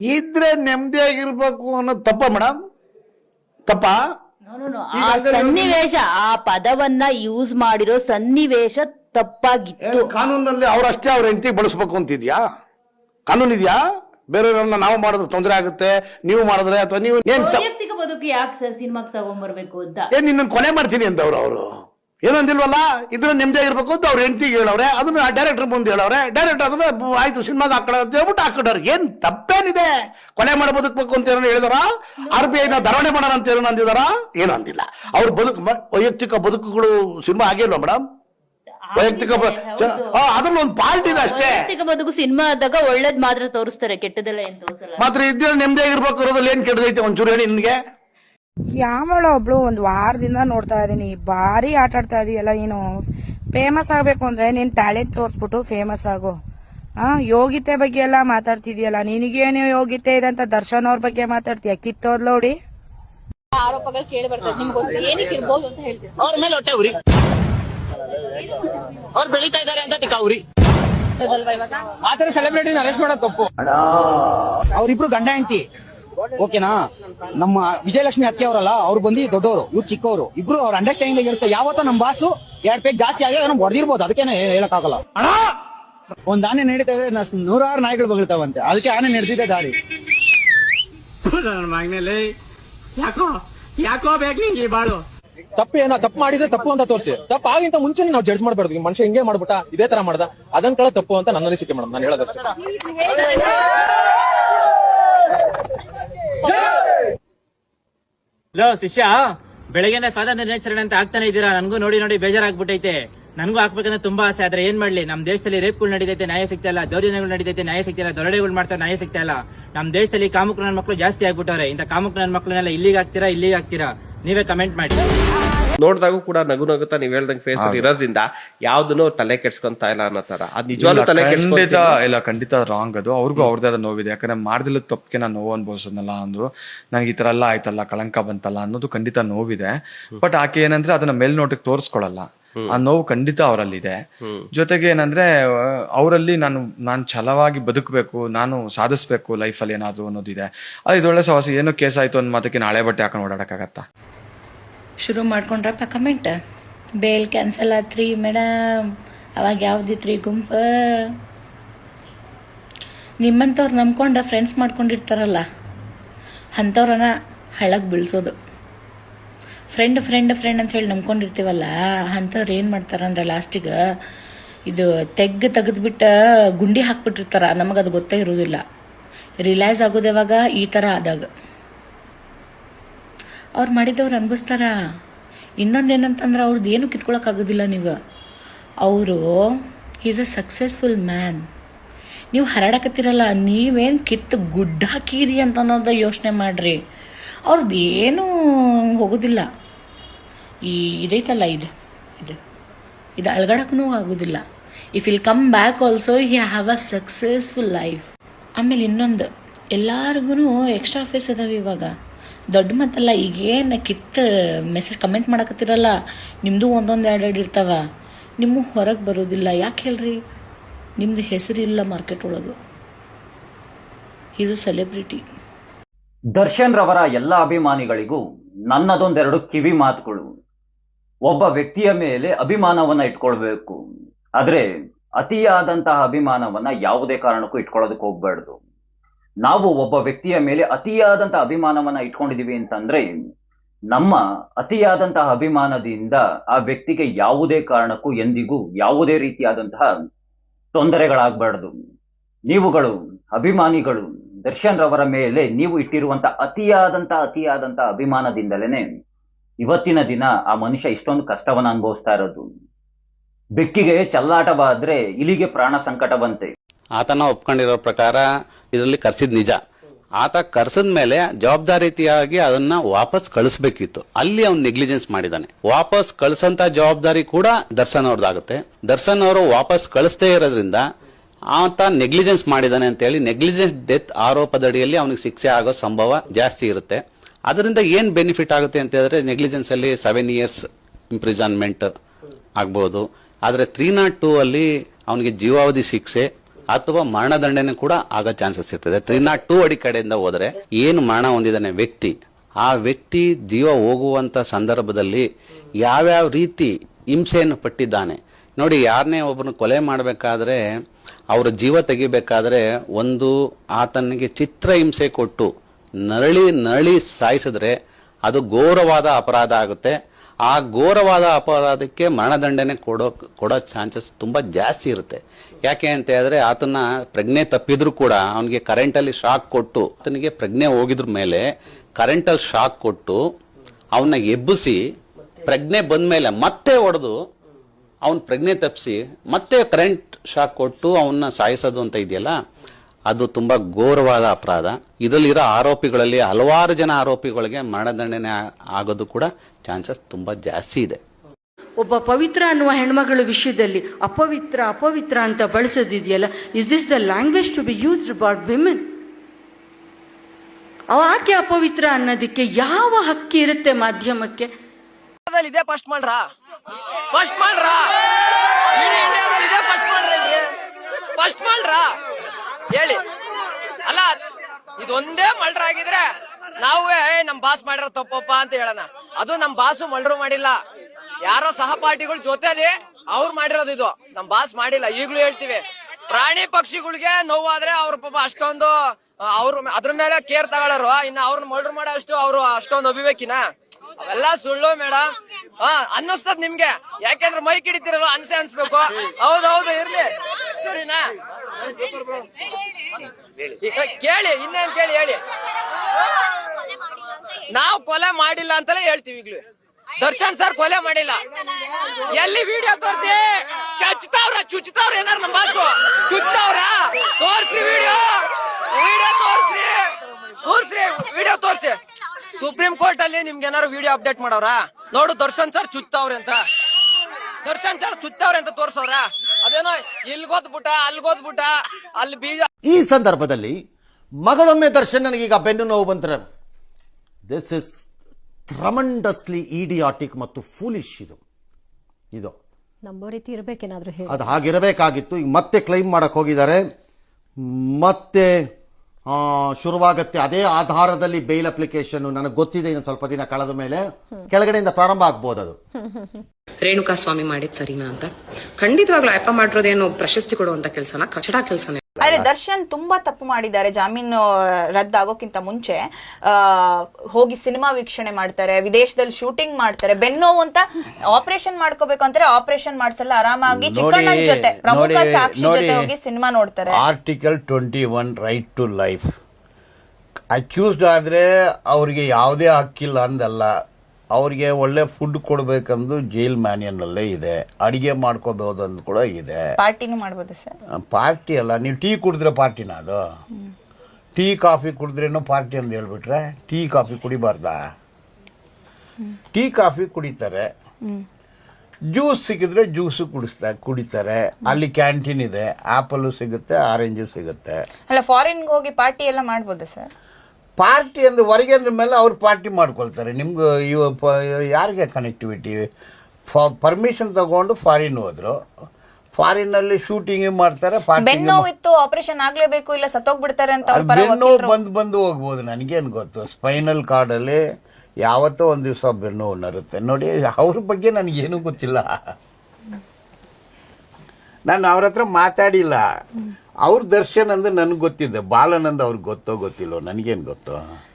ಇದ್ರೆ ನೆಮ್ಮದಿಯಾಗಿರ್ಬೇಕು ಅನ್ನೋದು ತಪ್ಪ ಮೇಡಮ್ ತಪ್ಪ. ಆ ಸನ್ನಿವೇಶ ಆ ಪದವನ್ನ ಯೂಸ್ ಮಾಡಿರೋ ಸನ್ನಿವೇಶ ತಪ್ಪಾಗಿತ್ತು. ಕಾನೂನಲ್ಲಿ ಅವ್ರಷ್ಟೇ ಅವ್ರ ಹೆಂಡತಿ ಬಳಸ್ಬೇಕು ಅಂತಿದ್ಯಾ? ಕಾನೂನು ಇದೆಯಾ ಬೇರೆಯವ್ರನ್ನ ನಾವು ಮಾಡಿದ್ರೆ ತೊಂದರೆ ಆಗುತ್ತೆ ನೀವು ಮಾಡಿದ್ರೆ ಅಥವಾ ನೀವು ಏನ್ ಬದುಕು ಯಾಕೆ ಸರ್ ಸಿನಿಮಾಗ್ ತಗೊಂಡ್ಬರ್ಬೇಕು ಅಂತ? ಏನ್ ನಿನ್ನ ಕೊನೆ ಮಾಡ್ತೀನಿ ಅಂತವ್ರು ಅವರು? ಏನಂದಿಲ್ವಲ್ಲ ಇದ್ರ ನೆಮ್ಮದಿ ಇರ್ಬೇಕು ಅಂತ ಅವ್ರ ಹೆಂಡತಿಗೆ ಹೇಳವ್ರೆ ಅದನ್ನ ಡೈರೆಕ್ಟರ್ ಮುಂದೆ ಹೇಳವ್ರೆ. ಡೈರೆಕ್ಟರ್ ಅದನ್ನ ಆಯ್ತು ಸಿನಿಮಾಗ ಹಾಕಡ ಅಂತ ಹೇಳ್ಬಿಟ್ಟು ಹಾಕಿಡೋರು ಏನ್ ತಪ್ಪೇನಿದೆ? ಕೊಲೆ ಮಾಡಿ ಬದುಕಬೇಕು ಅಂತ ಏನೋ ಹೇಳಿದಾರ? ಆರ್ ಬಿ ಐನ ಧಾರಣೆ ಮಾಡೋಣ ಅಂತ ಏನೋ ಅಂದಿದಾರ? ಏನು ಅಂದಿಲ್ಲ. ಅವ್ರ ಬದುಕು ವೈಯಕ್ತಿಕ ಬದುಕುಗಳು ಸಿನಿಮಾ ಆಗಿಲ್ವಾ ಮೇಡಮ್? ವೈಯಕ್ತಿಕ ಅದ್ರಲ್ಲಿ ಒಂದು ಪಾರ್ಟ್ ಇದೆ ಅಷ್ಟೇ. ವೈಯಕ್ತಿಕ ಬದುಕು ಸಿನಿಮಾ ಆದಾಗ ಒಳ್ಳೇದ್ ಮಾತ್ರ ತೋರಿಸ್ತಾರೆ ಕೆಟ್ಟದಲ್ಲ ಏನ್ ಮಾತ್ರ ಇದ್ರೆ ನೆಮ್ಮದಿಯಾಗಿರ್ಬೇಕು ಇರೋದ್ರಲ್ಲಿ ಏನ್ ಕೆಟ್ಟದೈತೆ ಒಂಚೂರು ಹೇಳಿ ನಿನ್ಗೆ? ಯಾವಳ ಒಬ್ಳು ಒಂದ್ ವಾರದಿಂದ ನೋಡ್ತಾ ಇದೀನಿ. ಭಾರಿ ಆಟ ಆಡ್ತಾ ಇದೀಯಲ್ಲ ನೀನು ಫೇಮಸ್ ಆಗ್ಬೇಕು ಅಂದ್ರೆ ನೀನ್ ಟ್ಯಾಲೆಂಟ್ ತೋರ್ಸ್ಬಿಟ್ಟು ಫೇಮಸ್ ಆಗು. ಆ ಯೋಗಿತೆ ಬಗ್ಗೆ ಎಲ್ಲ ಮಾತಾಡ್ತಿದ್ಯಲ್ಲ ನಿನಗೇನು ಯೋಗಿತೆ ಇದೆ ಅಂತ ದರ್ಶನ್ ಅವ್ರ ಬಗ್ಗೆ ಮಾತಾಡ್ತೀಯ? ಕಿತ್ತೋದ್ ನೋಡಿ ಆರೋಪಗಳು ಕೇಳಿ ಬರ್ತದೆ. ನಿಮ್ಗೆ ಗೊತ್ತು. ಏನಕ್ಕೆ ಇರ್ಬೋದು ಅಂತ ಹೇಳ್ತೀವಿ ಅವ್ರ ಮೇಲೆ ಹೊಟ್ಟೆ ಉರಿ. ಅವ್ರು ಬೆಳೀತಾ ಇದಾರೆ ಅಂತ ತಿಕ್ಕ ಉರಿ. ಅಲ್ವಾ ಇವಾಗ? ಆತರ ಸೆಲೆಬ್ರಿಟಿನ ಅರೆಸ್ಟ್ ಮಾಡೋದು ತಪ್ಪು. ಅವ್ರಿಬ್ರು ಗಂಡ ಹೆಂಡತಿ. ಓಕೆನಾ? ನಮ್ಮ ವಿಜಯಲಕ್ಷ್ಮಿ ಅತ್ತೆ ಅವರಲ್ಲ ಅವ್ರು ಬಂದು ದೊಡ್ಡವರು ಇವ್ರು ಚಿಕ್ಕವರು. ಇಬ್ರು ಅವ್ರ ಅಂಡರ್ಸ್ಟ್ಯಾಂಡಿಂಗ್ ಇರುತ್ತೆ. ಯಾವತ್ತ ನಮ್ ಬಾಸು ಎರಡ್ ಪೇಜ್ ಜಾಸ್ತಿ ಆಗಿ ನಮ್ಗೆ ಹೊಡೆದಿರ್ಬೋದು. ಅದಕ್ಕೇನೆ ಹೇಳಕ್ಕಾಗಲ್ಲ. ಒಂದ್ ಆನೆ ನಡೀತಾ ನೂರಾರು ನಾಯಿಗಳು ಬಗಳ್ತಾವಂತೆ ಅದಕ್ಕೆ ಆನೆ ನಡೆದಿದೆ ದಾರಿ. ಯಾಕೋ ಯಾಕೋ ಬೇಕು ನಿಂಗೆ ಈ ಬಾಳು? ತಪ್ಪು ಏನೋ ತಪ್ಪು ಮಾಡಿದ್ರೆ ತಪ್ಪು ಅಂತ ತೋರಿಸಿ. ತಪ್ಪು ಆಗಿಂತ ಮುಂಚೆ ನಾವು ಜಡ್ಜ್ ಮಾಡಬಾರ್ದು ಈ ಮನುಷ್ಯ ಹಿಂಗೆ ಮಾಡ್ಬಿಟ್ಟ ಇದೇ ತರ ಮಾಡ್ದ. ಅದನ್ ಕಳ ತಪ್ಪು ಅಂತ ನನ್ನ ಅನಿಸಿಕೆ ಮೇಡಮ್. ನಾನು ಹೇಳೋದಷ್ಟೇ. ಲೋ, ಶಿಷ್ಯ ಬೆಳಗ್ಗೆ ಸ್ವಾತಂತ್ರ್ಯ ದಿನಾಚರಣೆ ಅಂತ ಆಗ್ತಾನೆ ಇದ್ದೀರಾ? ನನ್ಗೂ ನೋಡಿ ನೋಡಿ ಬೇಜಾರಾಗ್ಬಿಟ್ಟೈತೆ. ನನ್ಗೂ ಹಾಕ್ಬೇಕಂದ್ರೆ ತುಂಬಾ ಆಸೆ, ಆದ್ರೆ ಏನ್ ಮಾಡ್ಲಿ? ನಮ್ ದೇಶದಲ್ಲಿ ರೇಪ್ಗಳು ನಡೀತೈತೆ, ನ್ಯಾಯ ಸಿಗ್ತಾ ಇಲ್ಲ, ದೌರ್ಜನ್ಯಗಳು ನಡೀತೈತೆ, ನ್ಯಾಯ ಸಿಗ್ತಾ ಇಲ್ಲ, ದೊರಡೆಗಳು ಮಾಡ್ತಾರೆ ನ್ಯಾಯ ಸಿಗ್ತಾ ಇಲ್ಲ. ನಮ್ ದೇಶದಲ್ಲಿ ಕಾಮುಕ ನನ್ನ ಮಕ್ಕಳು ಜಾಸ್ತಿ ಆಗ್ಬಿಟ್ಟವ್ರೆ. ಇಂತ ಕಾಮುಕ ನನ್ನ ಮಕ್ಕಳನ್ನೆಲ್ಲ ಇಲ್ಲಿಗೆ ಹಾಕ್ತೀರಾ ಇಲ್ಲಿಗೆ ಹಾಕ್ತೀರಾ? ನೀವೇ ಕಮೆಂಟ್ ಮಾಡಿ. ನೋಡಿದಾಗೂ ಕೂಡ ನಗು ನಗುತ್ತಾ ನೀವ್ ಹೇಳ್ದಂಗ್ ಫೇಸ್ ಇರೋದ್ರಿಂದ ಯಾವ್ದನ್ನು ತಲೆ ಕೆಡ್ಸ್ಕೊಂತ ಇಲ್ಲ ಅನ್ನೋ ತರ ಅದ್ ನಿಜವಾಗ್ಲೂ ತಲೆ ಖಂಡಿತ ಕೆಡ್ಸ್ಕೊಂತ ಇಲ್ಲ ಖಂಡಿತ ರಾಂಗ್ ಅದು. ಅವ್ರಿಗೂ ಅವ್ರದೇ ಆದ ನೋವಿದೆ. ಯಾಕಂದ್ರೆ ಮಾಡ್ದಿಲ್ಲ ತಪ್ಪಿಗೆ ನಾನು ನೋವು ಅನ್ಭವಿಸೋದ್ನಲ್ಲ ಅಂದ್ರು. ನನಗೆ ಈ ತರ ಎಲ್ಲ ಆಯ್ತಲ್ಲ ಕಳಂಕ ಬಂತಲ್ಲ ಅನ್ನೋದು ಖಂಡಿತ ನೋವಿದೆ. ಬಟ್ ಆಕೆ ಏನಂದ್ರೆ ಅದನ್ನ ಮೇಲ್ನೋಟಕ್ಕೆ ತೋರಿಸ್ಕೊಳಲ್ಲ. ಆ ನೋವು ಖಂಡಿತ ಅವರಲ್ಲಿದೆ. ಜೊತೆಗೆ ಏನಂದ್ರೆ ಅವರಲ್ಲಿ ನಾನು ನಾನು ಛಲವಾಗಿ ಬದುಕಬೇಕು ನಾನು ಸಾಧಿಸ್ಬೇಕು ಲೈಫಲ್ಲಿ ಏನಾದ್ರು ಅನ್ನೋದಿದೆ. ಅದು ಇದೊಳ್ಳೆ ಸವಾಸ ಏನೋ ಕೇಸ್ ಆಯ್ತು ಅನ್ನೋ ಮಾತಕ್ಕೆ ನಾಳೆ ಬಟ್ಟೆ ಹಾಕೊಂಡು ಓಡಾಡಕ್ಕಾಗತ್ತಾ? ಶುರು ಮಾಡ್ಕೊಂಡ್ರಪ್ಪ ಕಮೆಂಟ್ ಬೇಲ್ ಕ್ಯಾನ್ಸಲ್ ಆತ್ರಿ ಮೇಡಮ್ ಅವಾಗ ಯಾವ್ದಿತ್ರಿ ಗುಂಪು? ನಿಮ್ಮಂಥವ್ರು ನಂಬ್ಕೊಂಡು ಫ್ರೆಂಡ್ಸ್ ಮಾಡ್ಕೊಂಡಿರ್ತಾರಲ್ಲ, ಅಂಥವ್ರನ್ನ ಹಳ್ಳಕ್ಕೆ ಬೀಳ್ಸೋದು. ಫ್ರೆಂಡ್ ಫ್ರೆಂಡ್ ಫ್ರೆಂಡ್ ಅಂತ ಹೇಳಿ ನಂಬ್ಕೊಂಡಿರ್ತೀವಲ್ಲ, ಅಂಥವ್ರು ಏನು ಮಾಡ್ತಾರಂದ್ರೆ ಲಾಸ್ಟಿಗೆ ಇದು ತೆಗ್ದು ತೆಗೆದ್ಬಿಟ್ಟು ಗುಂಡಿ ಹಾಕ್ಬಿಟ್ಟಿರ್ತಾರ, ನಮಗದು ಗೊತ್ತೇ ಇರೋದಿಲ್ಲ. ರಿಲೈಸ್ ಆಗೋದು ಯಾವಾಗ? ಈ ಥರ ಆದಾಗ. ಅವ್ರು ಮಾಡಿದವ್ರು ಅನ್ಭವಿಸ್ತಾರ? ಇನ್ನೊಂದೇನಂತಂದ್ರೆ ಅವ್ರದ್ದು ಏನು ಕಿತ್ಕೊಳಕ್ಕಾಗೋದಿಲ್ಲ ನೀವು. ಅವರು ಈಸ್ ಅ ಸಕ್ಸಸ್ಫುಲ್ ಮ್ಯಾನ್ ನೀವು ಹರಡಕತ್ತಿರಲ್ಲ, ನೀವೇನು ಕಿತ್ತು ಗುಡ್ಡ ಹಾಕೀರಿ ಅಂತ ಅನ್ನೋದು ಯೋಚನೆ ಮಾಡಿರಿ. ಅವ್ರದ್ದು ಏನೂ ಹೋಗೋದಿಲ್ಲ. ಈ, ಇದೈತಲ್ಲ ಇದು ಇದು ಇದು ಅಳ್ಗಡಕ್ಕೂ ಆಗೋದಿಲ್ಲ. If will come back also he have a successful life ಆಮೇಲೆ ಇನ್ನೊಂದು ಎಲ್ಲರಿಗೂ ಎಕ್ಸ್ಟ್ರಾ ಆಫೀಸ್ ಇದಾವೆ ಇವಾಗ. ದೊಡ್ಡ ಮಾತಲ್ಲ, ಈಗೇನು ಕಿತ್ತ ಮೆಸೇಜ್ ಕಮೆಂಟ್ ಮಾಡಕತ್ತಿರಲ್ಲ ನಿಮ್ಮದು ಒಂದೊಂದು ಎರಡು ಎರಡು ಇರ್ತಾವ. ನಿಮ್ಮ ಹೊರಗೆ ಬರೋದಿಲ್ಲ. ಯಾಕೆ ಹೇಳ್ರಿ? ನಿಮ್ಮದು ಹೆಸರಿಲ್ಲ ಮಾರ್ಕೆಟ್ ಒಳಗೆ. ಈಸ್ ಅ ಸೆಲೆಬ್ರಿಟಿ ದರ್ಶನ್ ರವರ ಎಲ್ಲ ಅಭಿಮಾನಿಗಳಿಗೂ ನನ್ನದೊಂದೆರಡು ಕಿವಿ ಮಾತುಗಳು. ಒಬ್ಬ ವ್ಯಕ್ತಿಯ ಮೇಲೆ ಅಭಿಮಾನವನ್ನ ಇಟ್ಕೊಳ್ಬೇಕು. ಆದ್ರೆ ಅತಿಯಾದಂತಹ ಅಭಿಮಾನವನ್ನ ಯಾವುದೇ ಕಾರಣಕ್ಕೂ ಇಟ್ಕೊಳ್ಳೋದಕ್ಕೆ ಹೋಗ್ಬಾರ್ದು. ನಾವು ಒಬ್ಬ ವ್ಯಕ್ತಿಯ ಮೇಲೆ ಅತಿಯಾದಂತಹ ಅಭಿಮಾನವನ್ನ ಇಟ್ಕೊಂಡಿದೀವಿ ಅಂತಂದ್ರೆ, ನಮ್ಮ ಅತಿಯಾದಂತಹ ಅಭಿಮಾನದಿಂದ ಆ ವ್ಯಕ್ತಿಗೆ ಯಾವುದೇ ಕಾರಣಕ್ಕೂ ಎಂದಿಗೂ ಯಾವುದೇ ರೀತಿಯಾದಂತಹ ತೊಂದರೆಗಳಾಗಬಾರ್ದು. ನೀವುಗಳು, ಅಭಿಮಾನಿಗಳು, ದರ್ಶನ್ ರವರ ಮೇಲೆ ನೀವು ಇಟ್ಟಿರುವಂತಹ ಅತಿಯಾದಂತಹ ಅತಿಯಾದಂತಹ ಅಭಿಮಾನದಿಂದಲೇನೆ ಇವತ್ತಿನ ದಿನ ಆ ಮನುಷ್ಯ ಇಷ್ಟೊಂದು ಕಷ್ಟವನ್ನ ಅನುಭವಿಸ್ತಾ ಇರೋದು. ಬೆಕ್ಕಿಗೆ ಚಲ್ಲಾಟವಾದ್ರೆ ಇಲಿಗೆ ಪ್ರಾಣ ಸಂಕಟ ಬಂತೆ ಆತನ ಒಪ್ಕೊಂಡಿರೋ ಪ್ರಕಾರ ಇದರಲ್ಲಿ ಕರೆಸಿದ ನಿಜ. ಆತ ಕರ್ಸದ ಮೇಲೆ ಜವಾಬ್ದಾರಿಯಾಗಿ ಅದನ್ನ ವಾಪಸ್ ಕಳಿಸ್ಬೇಕಿತ್ತು. ಅಲ್ಲಿ ಅವ್ನು ನೆಗ್ಲಿಜೆನ್ಸ್ ಮಾಡಿದಾನೆ. ವಾಪಸ್ ಕಳ್ಸಂತ ಜವಾಬ್ದಾರಿ ಕೂಡ ದರ್ಶನ್ ಅವ್ರದ್ದಾಗುತ್ತೆ. ದರ್ಶನ್ ಅವರು ವಾಪಸ್ ಕಳಿಸ್ತೇ ಇರೋದ್ರಿಂದ ಆತ ನೆಗ್ಲಿಜೆನ್ಸ್ ಮಾಡಿದಾನೆ ಅಂತ ಹೇಳಿ ನೆಗ್ಲಿಜೆನ್ಸ್ ಡೆತ್ ಆರೋಪದಡಿಯಲ್ಲಿ ಅವನಿಗೆ ಶಿಕ್ಷೆ ಆಗೋ ಸಂಭವ ಜಾಸ್ತಿ ಇರುತ್ತೆ. ಅದರಿಂದ ಏನ್ ಬೆನಿಫಿಟ್ ಆಗುತ್ತೆ ಅಂತ ಹೇಳಿದ್ರೆ ನೆಗ್ಲಿಜೆನ್ಸ್ ಅಲ್ಲಿ ಸೆವೆನ್ ಇಯರ್ಸ್ ಇಂಪ್ರಿಸನ್ಮೆಂಟ್ ಆಗ್ಬಹುದು ಆದರೆ ತ್ರೀ ನಾಟ್ ಟೂ ಅಲ್ಲಿ ಅವನಿಗೆ ಜೀವಾವಧಿ ಶಿಕ್ಷೆ ಅಥವಾ ಮರಣದಂಡನೆ ಕೂಡ ಆಗೋ ಚಾನ್ಸಸ್ ಇರ್ತದೆ. ತ್ರೀ ನಾಟ್ ಟೂ ಅಡಿ ಕಡೆಯಿಂದ ಹೋದರೆ ಏನು ಮರಣ ಹೊಂದಿದಾನೆ ವ್ಯಕ್ತಿ, ಆ ವ್ಯಕ್ತಿ ಜೀವ ಹೋಗುವಂತ ಸಂದರ್ಭದಲ್ಲಿ ಯಾವ್ಯಾವ ರೀತಿ ಹಿಂಸೆಯನ್ನು ಪಟ್ಟಿದ್ದಾನೆ. ನೋಡಿ ಯಾರನ್ನೇ ಒಬ್ಬನ ಕೊಲೆ ಮಾಡಬೇಕಾದ್ರೆ, ಅವರ ಜೀವ ತೆಗಿಬೇಕಾದ್ರೆ ಒಂದು ಆತನಿಗೆ ಚಿತ್ರ ಹಿಂಸೆ ಕೊಟ್ಟು ನರಳಿ ನರಳಿ ಸಾಯಿಸಿದ್ರೆ ಅದು ಗೌರವಾದ ಅಪರಾಧ ಆಗುತ್ತೆ. ಆ ಘೋರವಾದ ಅಪರಾಧಕ್ಕೆ ಮರಣದಂಡನೆ ಕೊಡೋ ಕೊಡೋ ಚಾನ್ಸಸ್ ತುಂಬ ಜಾಸ್ತಿ ಇರುತ್ತೆ. ಯಾಕೆ ಅಂತ ಹೇಳಿದ್ರೆ ಆತನ ಪ್ರಜ್ಞೆ ತಪ್ಪಿದ್ರು ಕೂಡ ಅವನಿಗೆ ಕರೆಂಟಲ್ಲಿ ಶಾಕ್ ಕೊಟ್ಟು, ಆತನಿಗೆ ಪ್ರಜ್ಞೆ ಹೋಗಿದ್ರ ಮೇಲೆ ಕರೆಂಟಲ್ಲಿ ಶಾಕ್ ಕೊಟ್ಟು ಅವನ್ನ ಎಬ್ಬಿಸಿ ಪ್ರಜ್ಞೆ ಬಂದ ಮೇಲೆ ಮತ್ತೆ ಹೊಡೆದು ಅವನ್ ಪ್ರಜ್ಞೆ ತಪ್ಪಿಸಿ ಮತ್ತೆ ಕರೆಂಟ್ ಶಾಕ್ ಕೊಟ್ಟು ಅವನ್ನ ಸಾಯಿಸೋದು ಅಂತ ಇದೆಯಲ್ಲ, ಅದು ತುಂಬಾ ಘೋರವಾದ ಅಪರಾಧ. ಇದರಲ್ಲಿರೋ ಆರೋಪಿಗಳಲ್ಲಿ ಹಲವಾರು ಜನ ಆರೋಪಿಗಳಿಗೆ ಮರಣದಂಡನೆ ಆಗೋದು ಕೂಡ ಚಾನ್ಸಸ್ ತುಂಬಾ ಜಾಸ್ತಿ ಇದೆ. ಒಬ್ಬ ಪವಿತ್ರ ಅನ್ನುವ ಹೆಣ್ಮಗಳ ವಿಷಯದಲ್ಲಿ ಅಪವಿತ್ರ ಅಪವಿತ್ರ ಅಂತ ಬಳಸೋದಿದೆಯಲ್ಲ? Is this the language to be used about women ಅವ ಆಕೆ ಅಪವಿತ್ರ ಅನ್ನೋದಕ್ಕೆ ಯಾವ ಹಕ್ಕಿ ಇರುತ್ತೆ ಮಾಧ್ಯಮಕ್ಕೆ? ಇದೆ ಫಸ್ಟ್ ಮಾಡ್ರ? ಫಸ್ಟ್ ಮಾಡ್ರ? ಇದೆ ಫಸ್ಟ್ ಮಾಡ್ರಿ ಫಸ್ಟ್ ಮಾಡ್ರ? ಹೇಳಿ. ಅಲ್ಲ ಇದೊಂದೇ ಮಲ್ಡ್ರ ಆಗಿದ್ರೆ ನಾವೇ ನಮ್ ಬಾಸ್ ಮಾಡಿರೋ ತಪ್ಪಪ್ಪ ಅಂತ ಹೇಳೋಣ. ಅದು ನಮ್ ಬಾಸು ಮಲ್ಡ್ರು ಮಾಡಿಲ್ಲ. ಯಾರೋ ಸಹಪಾಠಿಗಳ ಜೊತೆಲಿ ಅವ್ರು ಮಾಡಿರೋದು ಇದು. ನಮ್ ಬಾಸ್ ಮಾಡಿಲ್ಲ, ಈಗ್ಲೂ ಹೇಳ್ತೀವಿ. ಪ್ರಾಣಿ ಪಕ್ಷಿಗಳಿಗೆ ನೋವಾದ್ರೆ ಅವ್ರ ಪಾಪ ಅಷ್ಟೊಂದು ಅವ್ರ ಅದ್ರ ಮೇಲೆ ಕೇರ್ ತಗೊಳ್ಳೋರು ಇನ್ನ ಅವ್ರನ್ನ ಮರ್ಡರ್ ಮಾಡೋ ಅಷ್ಟು ಅವ್ರು ಅಷ್ಟೊಂದು ಒಬ್ಬಿಬೇಕಿನ ಅವೆಲ್ಲ ಸುಳ್ಳು ಮೇಡಮ್ ಹಾ, ಅನ್ನಿಸ್ತದ್ ನಿಮ್ಗೆ. ಯಾಕೆಂದ್ರೆ ಮೈಕ್ ಹಿಡಿತಿರಲ್ಲ ಅನ್ಸೆ ಅನ್ಸ್ಬೇಕು. ಹೌದೌದು ಇರ್ಲಿ. ಸರಿನಾ? ಕೇಳಿ, ಇನ್ನೇನ್ ಕೇಳಿ, ಹೇಳಿ. ನಾವು ಕೊಲೆ ಮಾಡಿಲ್ಲ ಅಂತಲೇ ಹೇಳ್ತೀವಿ ಈಗ್ಲೂ. ದರ್ಶನ್ ಸರ್ ಕೊಲೆ ಮಾಡಿಲ್ಲ. ಎಲ್ಲಿ ವಿಡಿಯೋ ತೋರಿಸಿ? ಚುಚ್ತಾವ್ರ ಚುಚ್ತಾವ್ರ ಏನಾರ ನಮ್ಮ ಬಾಸು? ಚುಚ್ತಾವ್ರ ತೋರ್ಸಿ ವಿಡಿಯೋ. ವಿಡಿಯೋ ತೋರ್ಸಿ. ತೋರ್ಸಿ, ವಿಡಿಯೋ ತೋರ್ಸಿ. ಸುಪ್ರೀಂ ಕೋರ್ಟ್ ಅಲ್ಲಿ ನಿಮ್ಗೆ ಏನಾರು ವಿಡಿಯೋ ಅಪ್ಡೇಟ್ ಮಾಡವ್ರ ನೋಡು, ದರ್ಶನ್ ಸರ್ ಚುಚ್ತಾವ್ರೆ ಅಂತ. ದರ್ಶನ್ ಸರ್ ಚುಚ್ತಾವ್ರೆ ಅಂತ ತೋರ್ಸವ್ರ? ಅದೇನೋ ಇಲ್ಗೋದ್ಬಿಟ್ಟ ಅಲ್ಗೋದ್ಬಿಟ್ಟ ಅಲ್ಲಿ ಬೀಜ ಈ ಸಂದರ್ಭದಲ್ಲಿ ಮಗದೊಮ್ಮೆ ದರ್ಶನ್ ನನಗೀಗ ಬೆನ್ನು ನೋವು ಬಂದ್ರೆ. ದಿಸ್ ಇಸ್ ಟ್ರಮಂಡಸ್ಲಿ ಈಡಿಯಾಟಿಕ್ ಮತ್ತು ಫೂಲಿಶ್ ಇದು. ಇದು. ನಂಬೋ ರೀತಿ ಇರಬೇಕೇನಾದ್ರೂ ಹೇಳಿ. ಅದು ಹಾಗಿರಬೇಕಾಗಿತ್ತು. ಈಗ ಮತ್ತೆ ಕ್ಲೈಮ್ ಮಾಡಕ್ ಹೋಗಿದ್ದಾರೆ. ಮತ್ತೆ ಶುರುವಾಗತ್ತೆ. ಅದೇ ಆಧಾರದಲ್ಲಿ ಬೇಲ್ ಅಪ್ಲಿಕೇಶನ್ ನನಗೆ ಗೊತ್ತಿದೆ ಇನ್ನು ಸ್ವಲ್ಪ ದಿನ ಕಳೆದ ಮೇಲೆ. ಕೆಳಗಡೆಯಿಂದ ಪ್ರಾರಂಭ ಆಗ್ಬೋದು ಅದು. ರೇಣುಕಾ ಸ್ವಾಮಿ ಮಾಡಿದ್ ಸರಿನಾ ಅಂತ? ಖಂಡಿತವಾಗ್ಲೂ ಅಪ್ಪ ಮಾಡಿರೋದೇನು ಪ್ರಶಸ್ತಿ ಕೊಡುವಂತ ಕೆಲಸನ? ಕಚಡಾ ಕೆಲಸನೇ ಆದ್ರೆ ದರ್ಶನ್ ತುಂಬಾ ತಪ್ಪು ಮಾಡಿದ್ದಾರೆ. ಜಾಮೀನು ರದ್ದಾಗೋಕ್ಕಿಂತ ಮುಂಚೆ ಹೋಗಿ ಸಿನಿಮಾ ವೀಕ್ಷಣೆ ಮಾಡ್ತಾರೆ ವಿದೇಶದಲ್ಲಿ ಶೂಟಿಂಗ್ ಮಾಡ್ತಾರೆ. ಬೆನ್ನೋವು ಅಂತ ಆಪರೇಷನ್ ಮಾಡ್ಕೋಬೇಕು ಅಂತಾರೆ ಆಪರೇಷನ್ ಮಾಡ್ಸಲ್ಲ. ಆರಾಮಾಗಿ ಚಿಕ್ಕಣ್ಣನ ಜೊತೆ ಪ್ರಮುಖ ಸಾಕ್ಷಿ ಜೊತೆ ಹೋಗಿ ಸಿನಿಮಾ ನೋಡ್ತಾರೆ. Article twenty one right to life accused ಆದ್ರೆ ಅವ್ರಿಗೆ ಯಾವುದೇ ಹಕ್ಕಿಲ್ಲ ಅಂದಲ್ಲ. ಅವ್ರಿಗೆ ಒಳ್ಳೆ ಫುಡ್ ಕೊಡ್ಬೇಕಂದು ಜೈಲ್ ಮ್ಯಾನ್ಯನ್ನಲ್ಲೇ ಇದೆ. ಅಡಿಗೆ ಮಾಡ್ಕೋಬಹುದಂದು ಕೂಡ ಇದೆ. ಪಾರ್ಟಿನೂ ಮಾಡ್ಬೋದು ಸರ್. ಪಾರ್ಟಿ ಅಲ್ಲ ನೀವು ಟೀ ಕುಡಿದ್ರೆ ಪಾರ್ಟಿನ ಅದು? ಟೀ ಕಾಫಿ ಕುಡಿದ್ರೇನು ಪಾರ್ಟಿ ಅಂತ ಹೇಳ್ಬಿಟ್ರೆ ಟೀ ಕಾಫಿ ಕುಡಿಬಾರ್ದಾ? ಟೀ ಕಾಫಿ ಕುಡಿತಾರೆ. ಜ್ಯೂಸ್ ಸಿಕ್ಕಿದ್ರೆ ಜ್ಯೂಸು ಕುಡಿಸ್ತಾರೆ ಕುಡಿತಾರೆ. ಅಲ್ಲಿ ಕ್ಯಾಂಟೀನ್ ಇದೆ ಆಪಲ್ ಸಿಗುತ್ತೆ ಆರೆಂಜು ಸಿಗುತ್ತೆ. ಅಲ್ಲ ಫಾರಿನ್ ಹೋಗಿ ಪಾರ್ಟಿ ಎಲ್ಲ ಮಾಡ್ಬೋದಾ ಸರ್? ಪಾರ್ಟಿ ಅಂದ್ರೆ ಹೊರಗೆ ಅಂದ್ರ ಮೇಲೆ ಅವ್ರು ಪಾರ್ಟಿ ಮಾಡ್ಕೊಳ್ತಾರೆ. ನಿಮ್ಗೆ ಇವ ಪ- ಯಾರಿಗೆ ಕನೆಕ್ಟಿವಿಟಿ ಪರ್ಮಿಷನ್ ತಗೊಂಡು ಫಾರಿನ್ ಹೋದ್ರು. ಫಾರಿನಲ್ಲಿ ಶೂಟಿಂಗ್ ಮಾಡ್ತಾರೆ ಬೆನ್ನೋವಿತ್ತು ಆಪರೇಷನ್ ಆಗ್ಲೇಬೇಕು ಇಲ್ಲ ಸತ್ತೋಗ್ಬಿಡ್ತಾರೆ ಅಂತ ಅವ್ರ ಪರ ಬೆನ್ನು ವಕೀಲ್ರು- ಬಂದು ಬಂದು ಹೋಗ್ಬೋದು ನನಗೇನು ಗೊತ್ತು. ಸ್ಪೈನಲ್ ಕಾರ್ಡಲ್ಲಿ ಯಾವತ್ತೋ ಒಂದು ದಿವಸ ಬೆನ್ನು ನರುತ್ತೆ. ನೋಡಿ ಅವ್ರ ಬಗ್ಗೆ ನನಗೇನು ಗೊತ್ತಿಲ್ಲ. ನಾನು ಅವ್ರ ಹತ್ರ ಮಾತಾಡಿಲ್ಲ. ಅವ್ರ ದರ್ಶನ್ ಅಂದ್ರೆ ನನಗೆ ಗೊತ್ತಿದ್ದೆ ಬಾಲನಂದ್ ಅವ್ರಿಗೆ ಗೊತ್ತೋ ಗೊತ್ತಿಲ್ಲೋ ನನಗೇನು ಗೊತ್ತು?